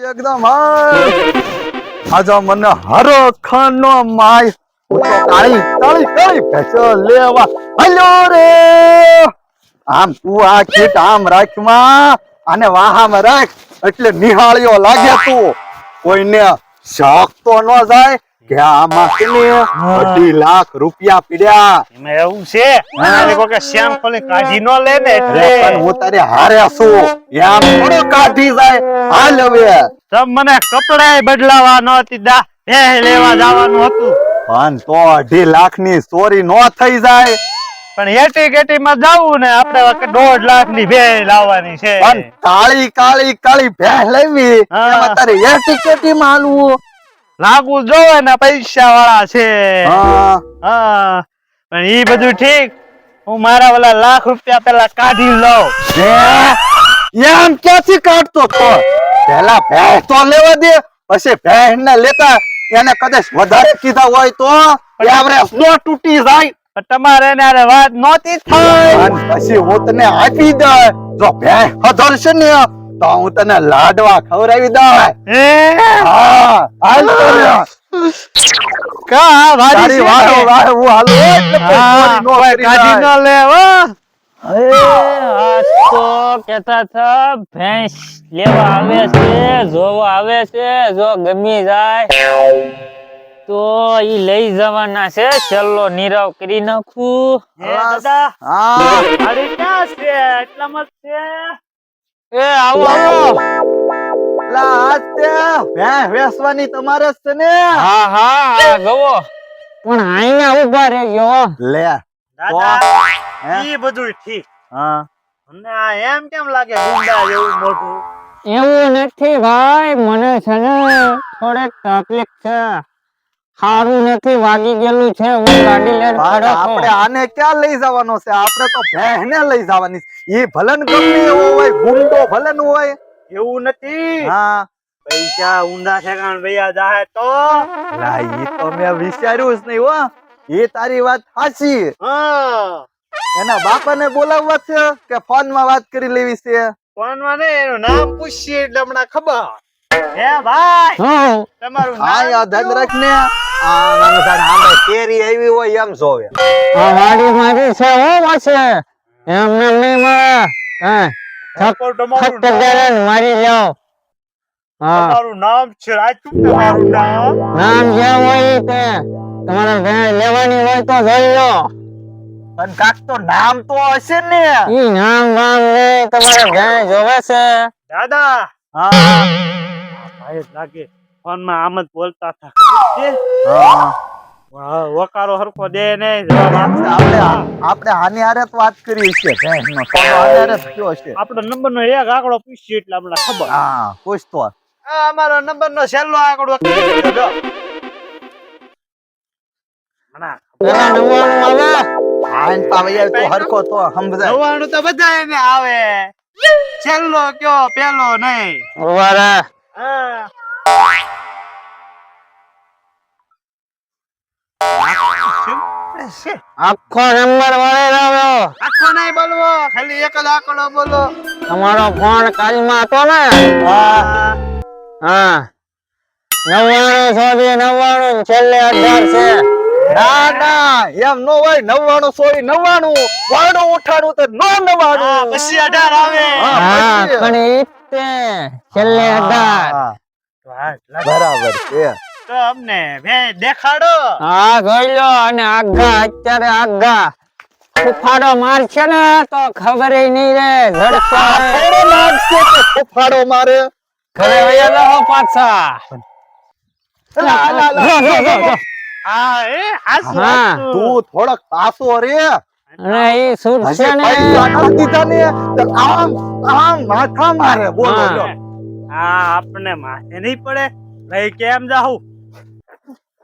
એકદમ આજો મને હરો ખાનો માય. કાળી કાળી કાળી, ભેંસો લેવા હલો રે. આમ તું આ કીટ આમ રાખમાં અને વાહામાં રાખ. એટલે નિહાળ્યો લાગે તું. કોઈને શાક તો ન જાય કે આમાં કેને અઢી લાખ રૂપિયા પીડ્યા. એમાં એવું છે? હા. કોકે શ્યામ ખોલી કાઢી નો લે ને અરે પણ હું તારે હારે છું. એમ થોડો કાઢી જાય. હાલ હવે. તમ મને કપડાય બદલાવા નહોતી દા. ભે લેવા જવાનું હતું. પણ તો અઢી લાખની ચોરી નો થઈ જાય. પણ એટી કેટી માં જવું ને આપણે દોઢ લાખની ભે લાવવાની છે. પણ કાળી કાળી કાળી ભેંસ લેવી. એમાં તારે એટી કેટી માં હાલવું. લાગુ જોવે ને પૈસા વાળા છે. હા. પણ ઈ બધું ઠીક. હું મારા ઓલા લાખ રૂપિયા પેલા કાઢી લઉં? એમ ક્યાંથી કાઢતો તો? પેલા ભેંસ તો લેવા દે પછી ભેંસ ને લેતા એને કદાચ વધારે કીધા હોય તો? એવરેજ નો તૂટી જાય. તમારે એને અરે વાત નોતી થઈ. અને પછી હું તને આપી દે. જો ભેંસ હધરશે ને તો હું તને લાડવા ખવડાવી દઉં. હે? હા હાલ કા તારી ભારી વાહે હું હાલો. એટલે નો કાઢી ન લે ઓ તો કેતા હતા ભેંસ લેવા આવે છે જોવા આવે છે જો ગમી જાય. તો ઈ લઈ જવાના છે છેલ્લો નીરવ કરી નાખું. હે દાદા? હા. અરે ક્યાં છે? એટલામાં છે. એ આવો આવો. લા આજ તે તમારે જ છે ને. હા હા ગવો પણ અહીંયા ઊભા રહેજો. લે. દાદા ઈ બધું ઠીક. હા. મને આ એમ કેમ લાગે ગુંડા જેવું મોટું એવું નથી ભાઈ મને છે ને થોડીક તકલીફ છે. સારું નથી વાગી ગયેલું છે હું ગાડી લઈને પણ આપણે આને ક્યાં લઈ જવાનો છે? આપણે તો ભેંસ લઈ જવાની એ ભલન ગમે એવો હોય ગુંડો ભલન હોય. એવું નથી. હા. પૈસા ઊંધા ઠેકાણ ભૈયા જાહે તો. લા ઈ તો મેં વિચાર્યું જ નહીં હો. એ તારી વાત સાચી. હા. એના બાપાને બોલાવવા છે કે ફોનમાં વાત કરી લેવી છે? ફોનમાં ને એનું નામ પૂછીએ એટલે હમણાં ખબર. હે ભાઈ હું. તમારું હા યાદ રાખ ને આ નાનું ઝાડ આંબે કેરી આવી હોય એમ જોવે. આ વાડી મારી છે હો પાસે એમને નહીં મળે હા. તો તમારું ફક્ત મારી જાઓ તમારું નામ છે રાજુ તમારું નામ? નામ જે હોય તે તમારે ભેણ લેવાની હોય તો જોઈ લો. પણ કાક તો નામ તો હશે ને. ઈ નામ નામ ને તમારે ભેણ જોવે છે. દાદા હા. જ લાગે. ફોનમાં આમ જ બોલતા હતા. ખબર છે? હા વાહ, વકારો હરખો દે ને આપણે આપણે આની હારે વાત કરી છે ભેંસ નો. હારે થયો છે. આપણો નંબર નો એક આંકડો પૂછ્યો એટલે આપણે ખબર. હા પૂછતો આ અમારો નંબર નો છેલ્લો આંકડો આવે. તો હરખો તો સમજાય. નવ્વાણું તો બધા એને આવે. છેલ્લો કયો પેલો નહીં. હા. આખો નંબર વળે લાવ્યો આખો નહીં બોલવો ખાલી એક જ આંકડો બોલો. તમારો ફોન કાલમાં હતો ને? હા. હા. નવ્વાણું સોથી નવ્વાણું છેલ્લે અઢાર છે. ના ના એમ નો હોય નવ્વાણું સોય નવ્વાણું. વાળું ઉઠાણું તો નો હા, નવ્વાણું પછી અઢાર આવે. હા, પણ તે છેલ્લે અઢાર. હા, વાહ, લાગે. બરાબર છે. તો અમને ભે દેખાડો. હા જોઈ લો અને આગા અત્યારે આગા. ફુફાડો મારશે ને તો ખબર નહીં રે ઝડપે. લાગશે ફૂફાડો મારે? ઘરે વયા જાઓ પાછા. હા એ હા, તું થોડોક પાસો રે. અને ઈ છૂટશે હજી ને પૈસા ન દીધા ને આમ આમ માથા મારે બોલો હા. લ્યો. માથે નહીં પડે. ભાઈ કેમ જાહું?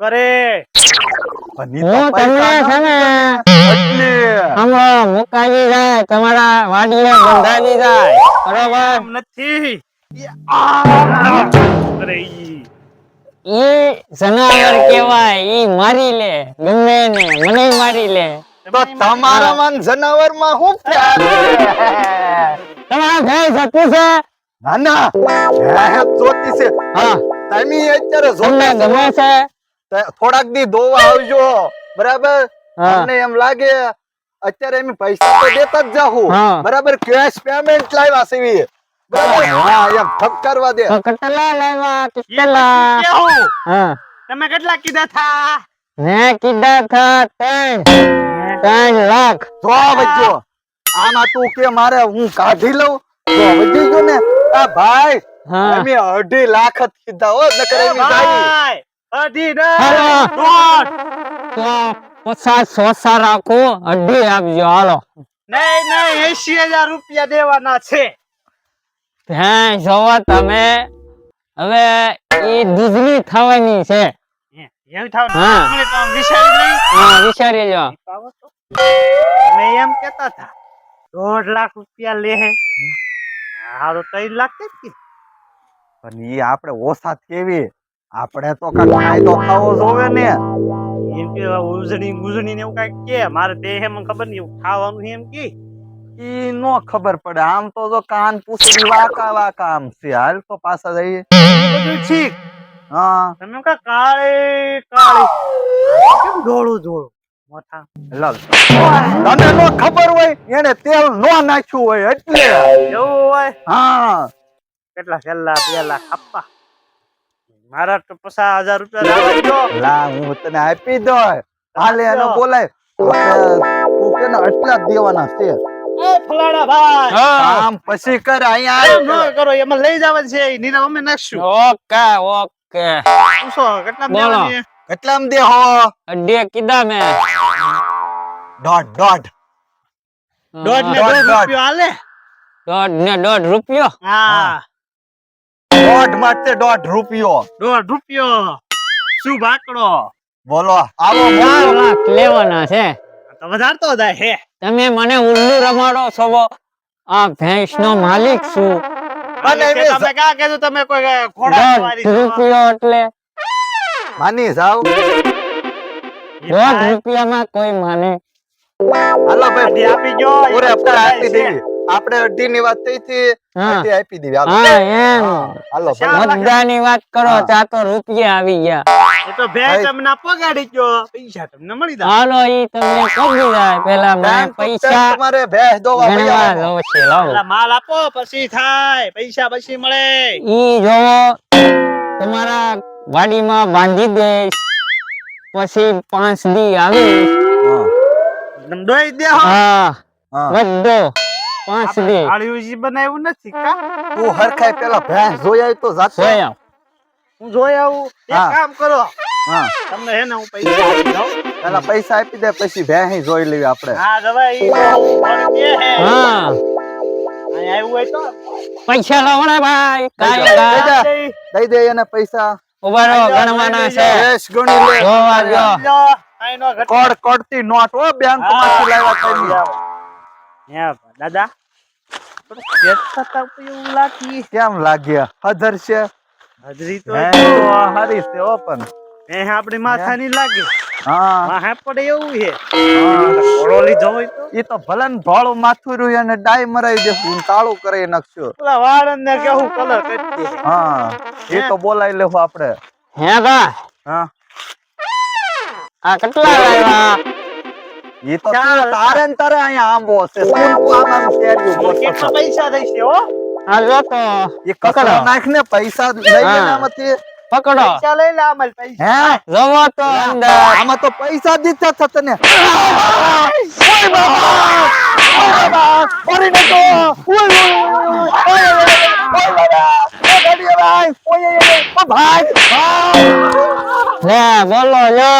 કરે. પણ ઈ તો હું તમને છે ને એટલે મુકાવી જાય તમારા વાડીએ બંધાવી જાય. બરોબર? નથી. એ જનાવર કેવાય એ મારી લે ગમે ને મને મારી લે. તો તમારા મન જનાવરમાં હું પ્યાર તમારા ઘર જતું છે? ના ના. જોતી છે. હા. તમે અત્યારે જોતા ગમે છે? થોડાક દી ધોવા આવજો. બરાબર? હા. અમને એમ લાગે અત્યારે એમ પૈસા તો દેતા જ જાહુ. બરાબર? કેશ પેમેન્ટ લાવ્યા છે. બરાબર? હા એમ ઠપકારવા દે. કેટલા લાવ્યા? કેટલા? હા. તમે કેટલા કીધા થા? મેં કીધા થા ત્રણ લાખ જો વજ્જો આમાં તું કે મારે હું કાઢી લઉં? જો વધી ગયો ને આ ભાઈ અમે અઢી લાખ જ કીધા હો નકર એમ ભાઈ અઢી ના. પચાસ સોસા રાખો અઢી આપજો હાલો. નહીં નહીં એસી હજાર રૂપિયા દેવાના છે. ભેં જોવો તમે. હવે એ દૂધની થવાની છે. એમ એવું થાવ હા. મને તો આમ વિચારી હા તો. મેં એમ કેતા હતા, દોઢ લાખ રૂપિયા લે હારો ત્રણ લાખ કે. પણ એ આપણે ઓછા કેવી આપણે તો કાંઈક ફાયદો થવો જોવે ને. એમ કે ઉજણી ગુજણી ને એવું કાંઈક કે, મારે તે એમ ખબર નહીં ખાવાનું એમ કે. ઈ નો ખબર પડે. આમ તો જો કાન પૂછડી વાકા વાકા આમ છે. હાલ તો પાછા જઈએ. ઠીક. હા. તમે કા કાળે, કાળી. કેમ ધોળું ધોળું? મોથા લલ. તને નો ખબર હોય એને તેલ નો નાખ્યું હોય એટલે. એવું હોય? હા. કેટલા છેલ્લા પેલા લાખ મારા તો પચાસ હજાર રૂપિયા. લા હું તને આપી દો હાલે એનો બોલાય. તું કેને આટલા દેવાના છે. ફલાણા ભાઈ. આમ પછી કર અહીંયા ન કરો એમાં લઈ જવા છે. નીના અમે નાખશું. Okay okay. પૂછો કેટલા. દેવાની? કેટલામ દે હો? અડે કીધા મે ડોટ ડોટ ડોટ ને દોઢ. રૂપિયો હાલે ડોટ ને ડોટ રૂપિયો? હા. ડોટ માટે ડોટ રૂપિયો. ડોટ રૂપિયો. શું ભાકડો? બોલો આવો ચાર લાખ લેવાના છે. તો વધારતો જાય હે. તમે મને ઉલ્લુ રમાડો છો આ ભેંસ નો માલિક છું. તમે કા કીધું તમે કોઈ ઘોડા સવારી રૂપિયો એટલે માની જાવ દોઢ રૂપિયામાં કોઈ માને. હાલો ભાઈ આપી જો પૂરે આપણે આપી. દેવી. આપણે અડધી ની વાત થઈ હતી અડધી આપી દેવી. હાલો. હા એમ. હાલો ભલે. વાત કરો હા. ત્યાં તો રૂપિયા આવી ગયા. એ તો ભેંસ તમને પગાડી ગયો પૈસા તમને મળી જાય. હાલો ઈ તમને કરી જાય પેલા મને પૈસા તમારે ભેંસ દોવા છે લાવો. માલ આપો પછી થાય. પૈસા પછી મળે. ઈ જોવો તમારા વાડીમાં બાંધી દઈશ. પછી પાંચ દી આવે. હા, દોઈ દે. હા. પાંચ દી. બનાવ્યું નથી કા? તું હરખાય પેલા ભેંસ જોઈ આવી તો જોઈ આવ. હું જોઈ આવું. એક કામ કરો. હા. તમને હે ને હું પૈસા આપી દઉં. પેલા પૈસા આપી દે પછી ભેંસ જોઈ લેવી આપણે. હા દવાઈ હે? હા. આવ્યું હોય તો. પૈસા લાવણા ભાઈ. દઈ દે એને પૈસા. ઉભારો ગણવાના છે. એસ ગણી લે. જો આવ્યો કોડ કોડતી નોટ ઓ બેંકમાંથી લાવ્યા તઈ હે દાદા. કેમ લાગ્યા? હજર છે? હજરી એ આપણી માથા ની લાગી. હા. વાહે એવું છે. ઘોડો લીધો હોય તો. ઈ તો ભલે ભાળું માથું રહ્યું અને ડાય મરાવી દે હું તાળું કરી નાખશું. પેલા વાળંદ ને કેવું કલર કરી હા. એ તો બોલાવી લેવું આપણે હે બા હા. આ કેટલા લાવ્યા ઈ તો તારે ને તારે અહીંયા આંબો છે કેટલા પૈસા હો? જો તો. એ કચરો નાખ ને પૈસા લઈ પકડો ચાલે લામલ પૈસા હે જમો તો અંદર આમાં તો પૈસા દીધા છે તને ઓય બાબા ઓય બાબા ઓરી નતો ઓય ઓય ઓય બાબા ઓ ગાડી ભાઈ ઓય ઓય ભાઈ લે બોલો લો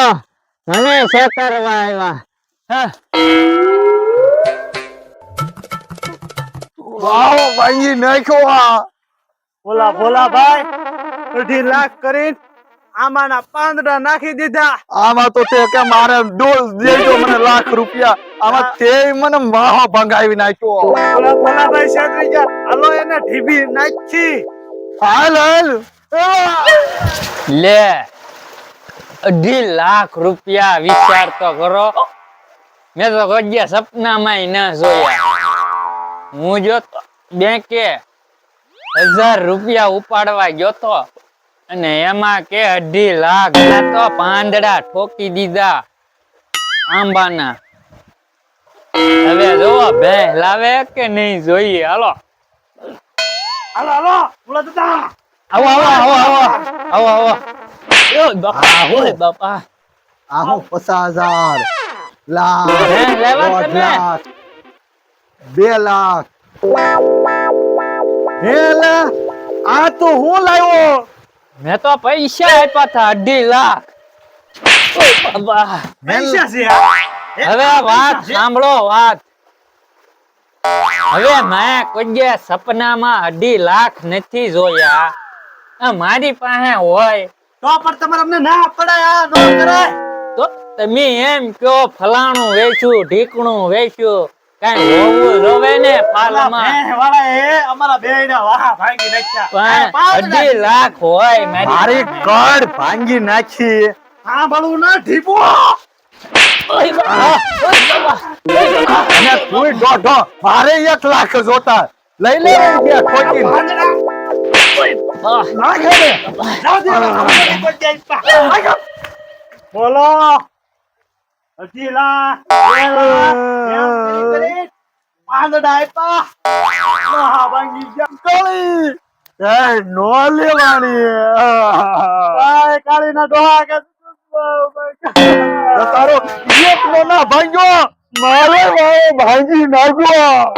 મને છેતરવા આવ્યા વાહ વાંગી નાખ્યો આ બોલા બોલા ભાઈ અઢી લાખ કરીને આમાંના પાંદડા નાખી દીધા. આમાં તો તે કે મારે ડોઝ દેજો મને લાખ રૂપિયા. આમાં તે મને માહો ભંગાવી નાખ્યો. ભોલા ભોલા ભાઈ છેતરી ગયા. હાલો એને ઢીબી નાખી. હાલ હાલ. લે અઢી લાખ રૂપિયા વિચાર તો કરો. મેં તો કજ્યા સપનામાં ના જોયા. હું જો બેંકે હજાર રૂપિયા ઉપાડવા ગયો તો. અને એમાં કે અઢી લાખ. તો પાંદડા ઠોકી દીધા. આંબાના. હવે જોવો ભેં લાવે કે નહીં જોઈએ? હાલો. હાલો હાલો બોલો દાદા. આવો આવો આવો આવો. આવો આવો. બાપા. ઓય બાપા. આ પચાસ હજાર. લાખ હે, લેવા દોઢ તમે? લાખ બે લાખ. હે લે આ તો હું લાવ્યો? મેં તો પૈસા આપ્યા હતા અઢી લાખ. પૈસા છે હવે વાત સાંભળો વાત. હવે મેં કોઈ સપનામાં અઢી લાખ નથી જોયા. મારી પાસે હોય. તો પણ તમારે અમને ના પડાય આ ન કરાય તો તમે એમ કયો ફલાણું વેચ્યું ઢીકણું વેચ્યું. કઈ હોવું ને ઓલા વાળા એ અમારા બેયના વાહ ભાંગી નાખ્યા અઢી લાખ હોય મારી મારી કડ ભાંગી નાખી ના ઢીપો. અને તું દોઢો મારે એક લાખ જોતા લઈ લે રૂપિયા ખોટી ભાંગડા નાખે ને ગયા કળી નો લેવાની. ડોહા કે તારો એક નો ના ભાંગ્યો મારે ભાંગી નાખ્યો